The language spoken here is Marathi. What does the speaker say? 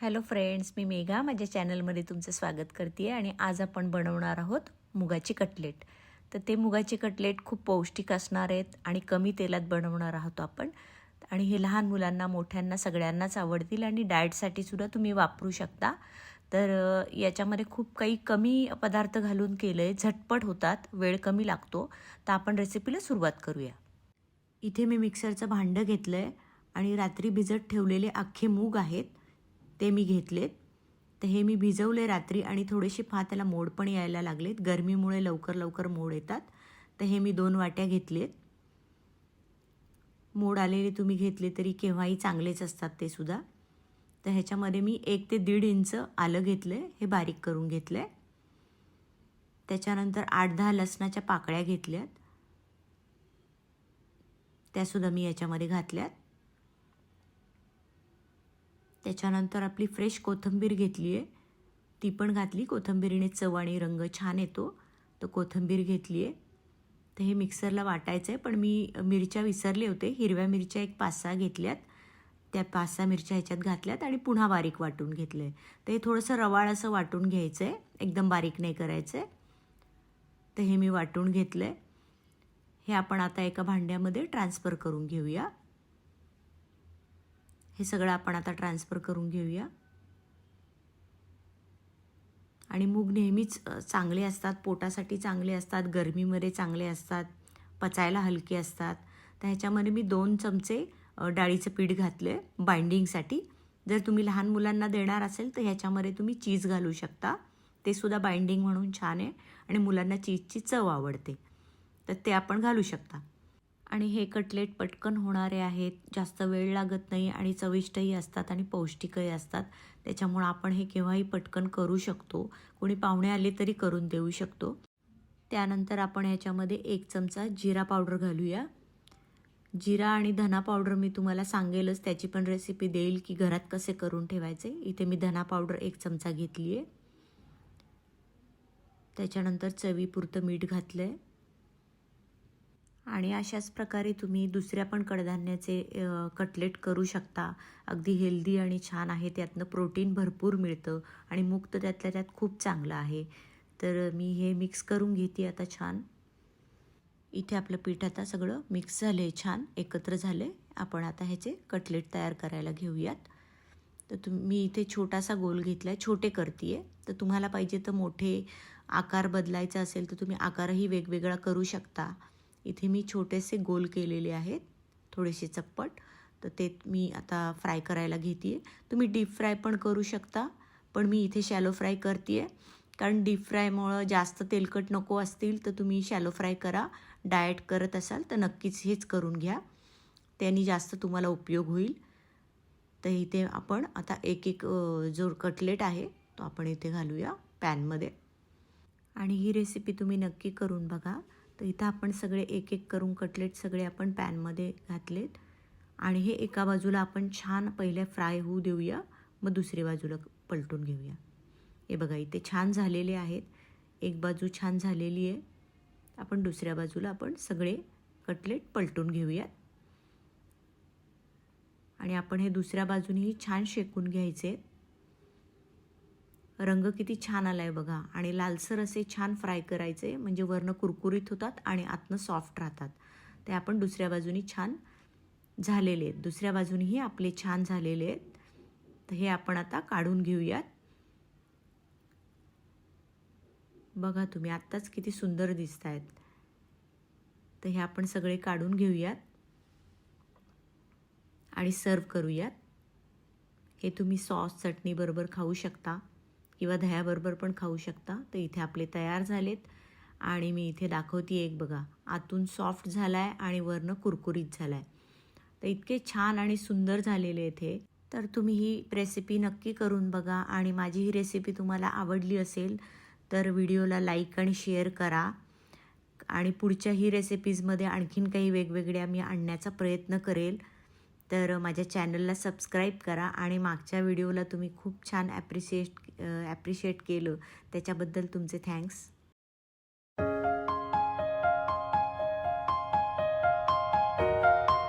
हॅलो फ्रेंड्स मी मेघा. माझ्या चॅनलमध्ये तुमचं स्वागत करते आणि आज आपण बनवणार आहोत मुगाची कटलेट. तर ते मुगाचे कटलेट खूप पौष्टिक असणार आहेत आणि कमी तेलात बनवणार आहोत आपण. आणि हे लहान मुलांना मोठ्यांना सगळ्यांनाच आवडतील आणि डाएटसाठी सुद्धा तुम्ही वापरू शकता. तर याच्यामध्ये खूप काही कमी पदार्थ घालून केलं आहे झटपट होतात वेळ कमी लागतो. तर आपण रेसिपीला सुरुवात करूया. इथे मी मिक्सरचं भांडं घेतलं आहे आणि रात्री भिजत ठेवलेले अख्खे मूग आहेत. ते मी घेतलेत. तर हे मी भिजवले रात्री आणि थोडेसे फार त्याला मोड पण यायला लागलेत. गरमीमुळे लवकर लवकर मोड येतात. तर हे मी दोन वाट्या घेतलेत. मोड आलेले तुम्ही घेतले तरी केव्हाही चांगलेच असतात ते सुद्धा. तर ह्याच्यामध्ये मी एक ते दीड इंच आलं घेतलं आहे हे बारीक करून घेतलं आहे त्याच्यानंतर आठ दहा लसणाच्या पाकळ्या घेतल्यात. त्यासुद्धा मी याच्यामध्ये घातल्यात. त्याच्यानंतर आपली फ्रेश कोथिंबीर घेतली आहे ती पण घातली. कोथिंबीरीने चव आणि रंग छान येतो. तर कोथिंबीर घेतली आहे तर हे मिक्सरला वाटायचं आहे पण मी मिरच्या विसरले होते. हिरव्या मिरच्या एक पाच सहा घेतल्यात. त्या पाच सहा मिरच्या ह्याच्यात घातल्यात आणि पुन्हा बारीक वाटून घेतलं आहे तर हे थोडंसं रवाळ असं वाटून घ्यायचं आहे एकदम बारीक नाही करायचं आहे तर हे मी वाटून घेतलं आहे हे आपण आता एका भांड्यामध्ये ट्रान्सफर करून घेऊया. हे सगळं आपण आता ट्रान्सफर करून घेऊया. आणि मूग नेहमीच चांगले असतात पोटासाठी चांगले असतात गरमीमध्ये चांगले असतात पचायला हलके असतात. तर ह्याच्यामध्ये मी दोन चमचे डाळीचं पीठ घातलं आहे बाइंडिंगसाठी जर तुम्ही लहान मुलांना देणार असेल तर ह्याच्यामध्ये तुम्ही चीज घालू शकता. ते सुद्धा बाइंडिंग म्हणून छान आहे आणि मुलांना चीजची चव आवडते. तर ते आपण घालू शकता. आणि हे कटलेट पटकन होणारे आहेत. जास्त वेळ लागत नाही आणि चविष्टही असतात आणि पौष्टिकही असतात. त्याच्यामुळं आपण हे केव्हाही पटकन करू शकतो. कोणी पाहुणे आले तरी करून देऊ शकतो. त्यानंतर आपण ह्याच्यामध्ये एक चमचा जिरा पावडर घालूया. जिरा आणि धना पावडर मी तुम्हाला सांगेलच. त्याची पण रेसिपी देईल की घरात कसे करून ठेवायचे. इथे मी धना पावडर एक चमचा घेतली आहे त्याच्यानंतर चवीपुरतं मीठ घातलं आहे आणि अशाच प्रकारे तुम्ही दुसऱ्या पण कडधान्याचे कटलेट करू शकता. अगदी हेल्दी आणि छान आहे. त्यातनं प्रोटीन भरपूर मिळतं आणि मुक्त त्यातल्या त्यात खूप चांगलं आहे. तर मी हे मिक्स करून घेते आता छान. इथे आपलं पीठ आता सगळं मिक्स झालं आहे छान. एकत्र झालं आहे आपण आता ह्याचे कटलेट तयार करायला घेऊयात. तर तुम मी इथे छोटासा गोल घेतला आहे छोटे करते आहे तर तुम्हाला पाहिजे तर मोठे आकार बदलायचा असेल तर तुम्ही आकारही वेगवेगळा करू शकता. इथे मी छोटेसे गोल केलेले आहेत. थोडेसे चप्पट तर ते मी आता फ्राय करायला घेते आहे तुम्ही डीप फ्राय पण करू शकता पण मी इथे शॅलो फ्राय करते आहे कारण डीप फ्रायमुळं जास्त तेलकट नको असतील तर तुम्ही शॅलो फ्राय करा. डाएट करत असाल तर नक्कीच हेच करून घ्या. त्यांनी जास्त तुम्हाला उपयोग होईल. तर इथे आपण आता एक एक जो कटलेट आहे तो आपण इथे घालूया पॅनमध्ये. आणि ही रेसिपी तुम्ही नक्की करून बघा. तर इथं आपण सगळे एक एक करून कटलेट सगळे आपण पॅनमध्ये घातलेत. आणि हे एका बाजूला आपण छान पहिले फ्राय होऊ देऊया मग दुसरी बाजूला पलटून घेऊया. हे बघा इथे छान झालेले आहेत. एक बाजू छान झालेली आहे. आपण दुसऱ्या बाजूला आपण सगळे कटलेट पलटून घेऊयात. आणि आपण हे दुसऱ्या बाजूनेही छान शेकून घ्यायचे आहेत. रंग किती छान आला आहे बघा. आणि लालसर असे छान फ्राय करायचे. म्हणजे वरनं कुरकुरीत होतात आणि आतनं सॉफ्ट राहतात. ते आपण दुसऱ्या बाजूनी छान झालेले आहेत. दुसऱ्या बाजूनीही आपले छान झालेले आहेत. तर हे आपण आता काढून घेऊयात. बघा तुम्ही आत्ताच किती सुंदर दिसत आहेत तर हे आपण सगळे काढून घेऊयात. आणि सर्व करूयात. हे तुम्ही सॉस चटणीबरोबर खाऊ शकता. किंवा दह्याबरोबर पण खाऊ शकता. तर इथे आपले तयार झालेत. आणि मी इथे दाखवते एक बघा. आतून सॉफ्ट झाला आहे आणि वरनं कुरकुरीत झाला आहे तर इतके छान आणि सुंदर झालेले इथे. तर तुम्ही ही रेसिपी नक्की करून बघा. आणि माझी ही रेसिपी तुम्हाला आवडली असेल तर व्हिडिओला लाईक आणि शेअर करा. आणि पुढच्याही रेसिपीजमध्ये आणखीन काही वेगवेगळ्या मी आणण्याचा प्रयत्न करेल. तर माझ्या चॅनलला सबस्क्राईब करा आणि मागच्या व्हिडिओला तुम्ही खूप छान ॲप्रिशिएट ॲप्रिशिएट केलं. त्याच्याबद्दल तुमचे थँक्स